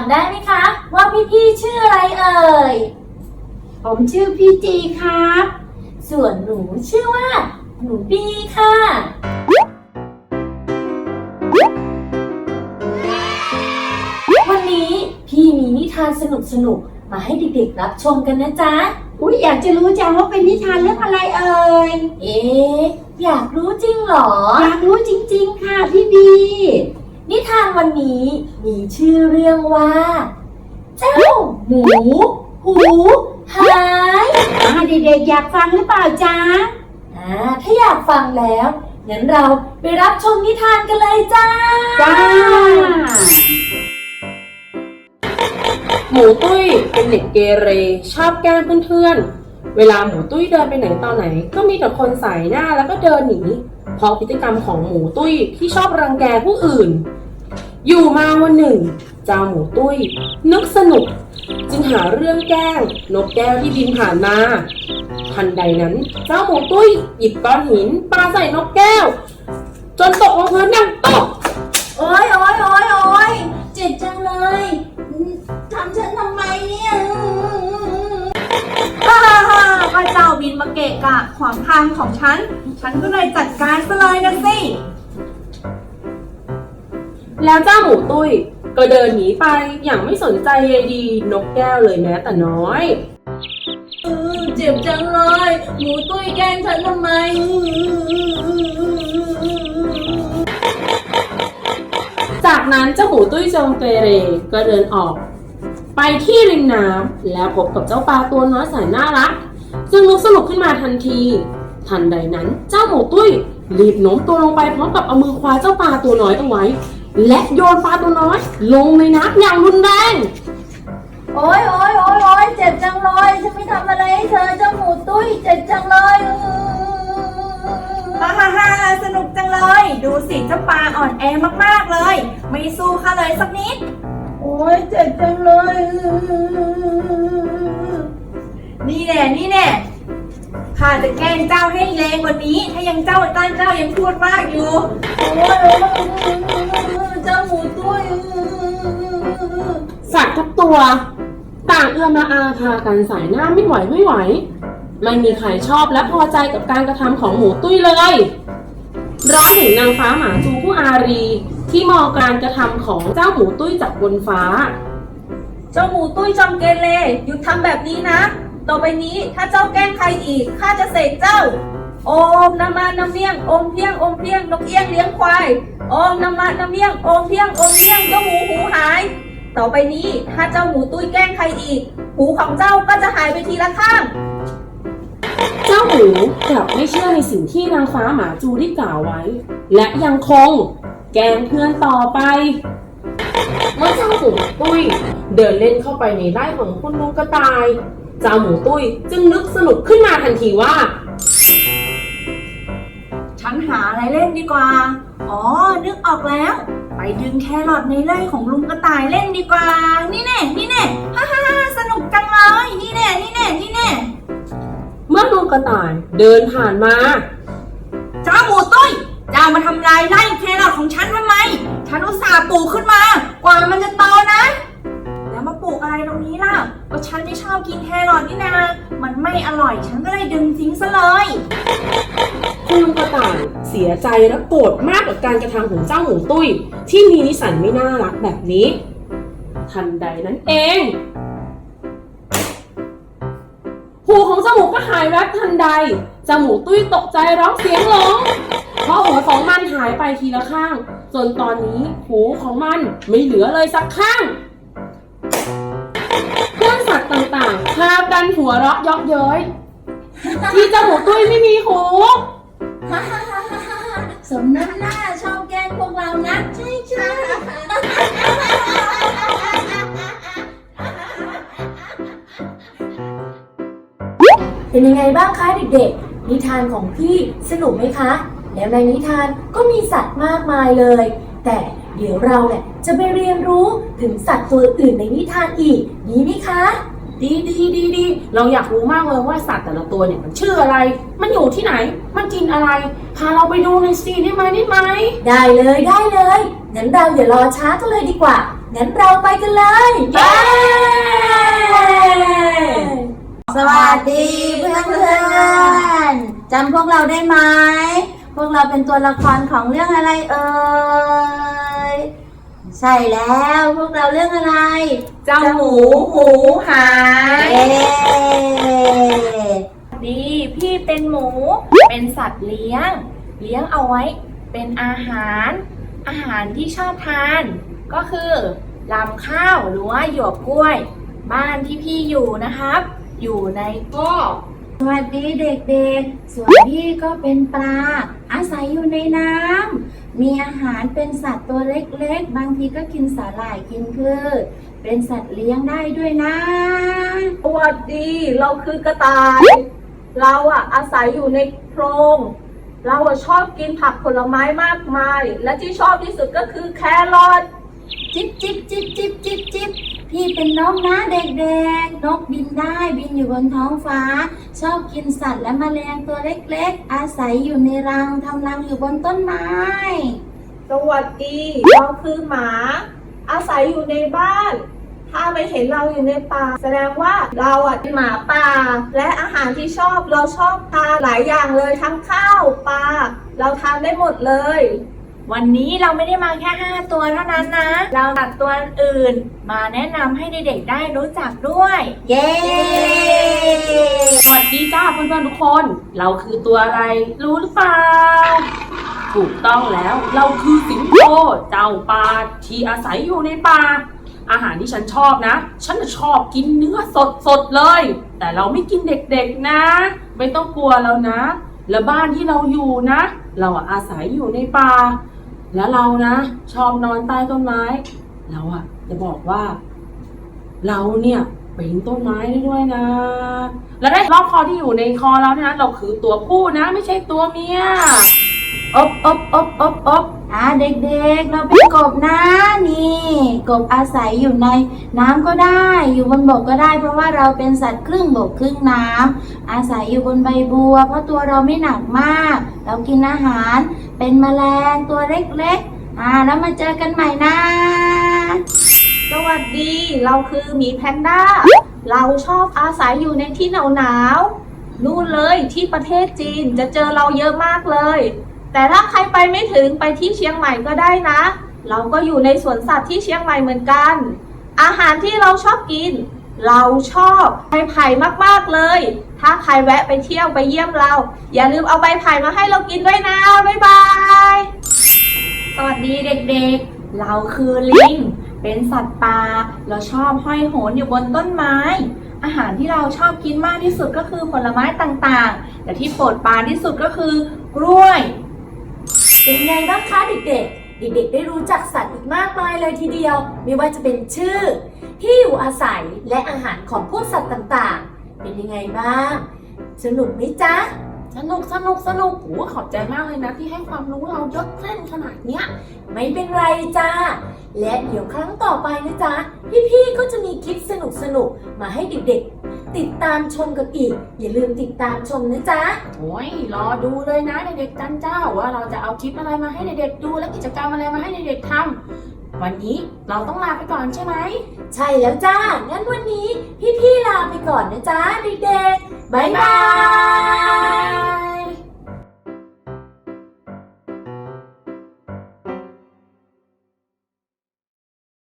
ำได้ไหมคะ ว่าพี่ๆชื่ออะไรเอ่ย ผมชื่อพี่จีครับ ส่วนหนูชื่อว่า หนูบีค่ะ วันนี้พี่มีนิทานสนุกๆมาให้เด็กๆรับชมกันนะจ๊ะ อุ้ยอยากจะรู้จังว่าเป็นนิทานเรื่องอะไรเอ่ยเอ๊ะอยากรู้จริงเหรอ อยากรู้จริงๆค่ะพี่บี นิทานวันนี้มีชื่อเรื่องว่า เจ้าหมู หู หายอ่าเด็กๆอยากฟังหรือเปล่าจ๊ะอ่าถ้าอยากฟังแล้วงั้นเราไปรับชมนิทานกันเลยจ้า จ้า หมูตุ้ยเป็นเด็กเกเรชอบแกล้งเพื่อนๆ เวลาหมูตุ้ยเดินไปไหนตอนไหน ก็มีแต่คนใส่หน้าแล้วก็เดินหนีเพราะพฤติกรรมของหมูตุ้ยที่ชอบรังแกผู้อื่น อยู่มาวันหนึ่งเจ้าหมูตุ้ย นึกสนุก จึงหาเรื่องแกล้งนกแก้วที่บินผ่านมาทันใดนั้น เจ้าหมูตุ้ย หยิบก้อนหินปาใส่นกแก้ว จนตกลงพื้น ขวางทางของฉัน ฉันก็เลยจัดการซะเลยนะสิ แล้วเจ้าหมูตุ้ย ก็เดินหนีไปอย่างไม่สนใจใยดีนกแก้วเลยแม้แต่น้อย เออเจ็บจังเลย หมูตุ้ยแกล้งฉันทำไม จากนั้นเจ้าหมูตุ้ยจงเกเรก็เดินออก ไปที่ริมน้ำแล้วพบกับเจ้าปลาตัวน้อยแสนน่ารัก ซึ่งนึกสนุกขึ้นมาทันที ทันใดนั้นเจ้าหมูตุ้ยรีบโน้มตัวลงไปพร้อมกับเอามือคว้าเจ้าปลาตัวน้อยเอาไว้ และโยนปลาตัวน้อย ลงในน้ำอย่างรุนแรง โอ๊ยโอ๊ยโอ๊ยโอ๊ยเจ็บจังเลยฉันไม่ทำอะไรให้เธอเจ้าหมูตุ้ยเจ็บจังเลยฮ่าฮ่าฮ่าสนุกจังเลย ดูสิเจ้าปลาอ่อนแอมากๆเลย ไม่สู้ข้าเลยสักนิด โอ๊ยเจ็บจังเลย นี่แน่นี่แน่ ข้าจะแกล้งเจ้าให้แรงกว่านี้ ถ้ายังเจ้าต้านเจ้ายังพูดมากอยู่โอ๊ยโอ๊ยเจ้าหมูตุ้ยสัตว์ทุกตัว ต่างเอื้อมละอาพากันสายหน้าไม่ไหวไม่ไหว ไม่มีใครชอบและพอใจกับการกระทำของหมูตุ้ยเลย ร้อนถึงนางฟ้าหมาจูผู้อารี ที่มองการกระทำของเจ้าหมูตุ้ยจากบนฟ้า เจ้าหมูตุ้ยจอมเกเรหยุดทำแบบนี้นะ ต่อไปนี้ถ้าเจ้าแกล้งใครอีกข้าจะเสกเจ้า โอมนามานาเมียงโอมเพียงโอมเพียงนกเอี้ยงเลี้ยงควายโอมนามานาเมียงโอมเพียงโอมเพียงเจ้าหมูหูหาย ต่อไปนี้ถ้าเจ้าหมูตุ้ยแกล้งใครอีก หูของเจ้าก็จะหายไปทีละข้างเจ้าหมูกลับไม่เชื่อในสิ่งที่นางฟ้าหมาจูได้กล่าวไว้ และยังคงแกล้งเพื่อนต่อไป เมื่อเจ้าหมูตุ้ยเดินเล่นเข้าไปในไร่ของคุณลุงกระต่าย เจ้าหมูตุ้ยจึงนึกสนุกขึ้นมาทันทีว่า ฉันหาอะไรเล่นดีกว่า อ๋อ นึกออกแล้ว ไปดึงแครอทในไร่ของลุงกระต่ายเล่นดีกว่า นี่แน่ นี่แน่ ฮ่าฮ่าฮ่าสนุกจังเลย นี่แน่ นี่แน่ นี่แน่ เมื่อลุงกระต่ายเดินผ่านมา เจ้าหมูตุ้ยเจ้ามาทำลายไร่แครอทของฉันทำไม ฉันอุตส่าห์ปลูกขึ้นมา กว่ามันจะโตนะ ตรงนี้ล่ะก็ฉันไม่ชอบกินแครอทนี่นา มันไม่อร่อย ฉันก็เลยดึงทิ้งซะเลย คุณลุงกระต่ายเสียใจและโกรธมากกับการกระทำของเจ้าหมูตุ้ย ที่มีนิสัยไม่น่ารักแบบนี้ ทันใดนั้นเอง หูของเจ้าหมูก็หายแวบทันใดเจ้าหมูตุ้ยตกใจร้องเสียงหลงเพราะหูของมันหายไปทีละข้าง จนตอนนี้หูของมันไม่เหลือเลยสักข้าง ต่าพกันหัวเราะเยาะเย้ยที่เจ้าหมูตุ้ยไม่มีหูฮ่าฮ่าฮ่าฮ่าฮ่าสมน้ำหน้าชอบแกล้งพวกเรานะใช่ใช่เป็นยังไงบ้างคะเด็กๆ นิทานของพี่สนุกไหมคะ แล้วในนิทานก็มีสัตว์มากมายเลย แต่เดี๋ยวเราเนี่ยจะไปเรียนรู้ถึงสัตว์ตัวอื่นในนิทานอีกดีไหมคะ ดีดีดีดีเราอยากรู้มากเลยว่าสัตว์แต่ละตัวเนี่ยมันชื่ออะไร มันอยู่ที่ไหน มันกินอะไร พาเราไปดูในอยซีได้ไหมได้ไหมได้เลยได้เลย งั้นเราอย่ารอช้ากันเลยดีกว่า งั้นเราไปกันเลยไปสวัสดีเพื่อนเพื่อนๆจำพวกเราได้ไหม พวกเราเป็นตัวละครของเรื่องอะไรเอ่ย ใช่แล้วพวกเราเรื่องอะไรเจ้าหมูหูหาย เอ๊ะดีพี่เป็นหมู เป็นสัตว์เลี้ยง เลี้ยงเอาไว้ เป็นอาหาร อาหารที่ชอบทาน ก็คือลำข้าวหรือว่าหยวกกล้วย บ้านที่พี่อยู่นะครับ อยู่ในก็สวัสดีเด็กๆ ส่วนพี่ก็เป็นปลา อาศัยอยู่ในน้ำ มีอาหารเป็นสัตว์ตัวเล็กๆ บางทีก็กินสาหร่ายกินพืชเป็นสัตว์เลี้ยงได้ด้วยนะ สวัสดี เราคือกระต่าย เราอะอาศัยอยู่ในโพรง เราอะชอบกินผักผลไม้มากมาย และที่ชอบที่สุดก็คือแครอท จิบจิบจิบจิบจิบจิบ พี่เป็นนกนะเด็กๆ นกบินได้บินอยู่บนท้องฟ้า ชอบกินสัตว์และแมลงตัวเล็กๆ อาศัยอยู่ในรังทำรังอยู่บนต้นไม้ สวัสดีเราคือหมา อาศัยอยู่ในบ้าน ถ้าไม่เห็นเราอยู่ในป่า แสดงว่าเราอะเป็นหมาป่า และอาหารที่ชอบเราชอบทานหลายอย่างเลยทั้งข้าวปลาเราทานได้หมดเลย วันนี้เราไม่ได้มาแค่ 5 ตัวเท่านั้นนะ เราตัดตัวอื่นมาแนะนำให้เด็กๆได้รู้จักด้วย เย้ สวัสดีจ้าเพื่อนๆทุกคน เราคือตัวอะไรรู้หรือเปล่า ถูกต้องแล้วเราคือสิงโตเจ้าป่าที่อาศัยอยู่ในป่า อาหารที่ฉันชอบนะ ฉันน่ะชอบกินเนื้อสดๆเลย แต่เราไม่กินเด็กๆนะ ไม่ต้องกลัวเรานะ แล้วบ้านที่เราอยู่นะ เราอะอาศัยอยู่ในป่า แล้วเรานะ ชอบนอนใต้ต้นไม้เราอะจะบอกว่า เราเนี่ยเปีนต้นไม้ได้ด้วยนะ แล้วได้รอบคอที่อยู่ในคอเราเนี่ยนะเราคือตัวผู้นะ ไม่ใช่ตัวเมียอบอบอบอบอบอ่าเด็กๆ เราเป็นกบนะนี่ กบอาศัยอยู่ในน้ำก็ได้ อยู่บนบกก็ได้ เพราะว่าเราเป็นสัตว์ครึ่งบกครึ่งน้ำอาศัยอยู่บนใบบัว เพราะตัวเราไม่หนักมาก เรากินอาหาร เป็นแมลงตัวเล็กๆ อ่า แล้วมาเจอกันใหม่นะ สวัสดี เราคือหมีแพนด้า เราชอบอาศัยอยู่ในที่หนาวหนาวๆ นู่นเลยที่ประเทศจีนจะเจอเราเยอะมากเลย แต่ถ้าใครไปไม่ถึงไปที่เชียงใหม่ก็ได้นะ เราก็อยู่ในสวนสัตว์ที่เชียงใหม่เหมือนกัน อาหารที่เราชอบกิน เราชอบใบไผ่มากๆเลย ใครแวะไปเที่ยวไปเยี่ยมเรา อย่าลืมเอาใบไผ่มาให้เรากินด้วยนะ บ๊ายบาย สวัสดีเด็กๆ เราคือลิง เป็นสัตว์ป่า เราชอบห้อยโหนอยู่บนต้นไม้ อาหารที่เราชอบกินมากที่สุดก็คือผลไม้ต่างๆ แต่ที่โปรดปรานที่สุดก็คือกล้วย เป็นไงบ้างคะเด็กๆเด็กๆ ได้รู้จักสัตว์อีกมากมายเลยทีเดียว ไม่ว่าจะเป็นชื่อ ที่อยู่อาศัยและอาหารของพวกสัตว์ต่างๆ เป็นยังไงบ้าง สนุกไหมจ๊ะ สนุกสนุกสนุกโอ้ขอบใจมากเลยนะที่ให้ความรู้เราเยอะแน่นขนาดเนี้ย ไม่เป็นไรจ้า และเดี๋ยวครั้งต่อไปนะจ๊ะ พี่ๆก็จะมีคลิปสนุกๆมาให้เด็กๆ ติดตามชมกันอีก อย่าลืมติดตามชมนะจ๊ะ โอ้ยรอดูเลยนะเด็กๆจันเจ้าว่าเราจะเอาคลิปอะไรมาให้เด็กๆดูและกิจกรรมอะไรมาให้เด็กๆทำวันนี้เราต้องลาไปก่อนใช่ไหม ใช่แล้วจ้า งั้นวันนี้พี่ๆลาไปก่อนนะจ๊ะเด็กๆ 拜拜。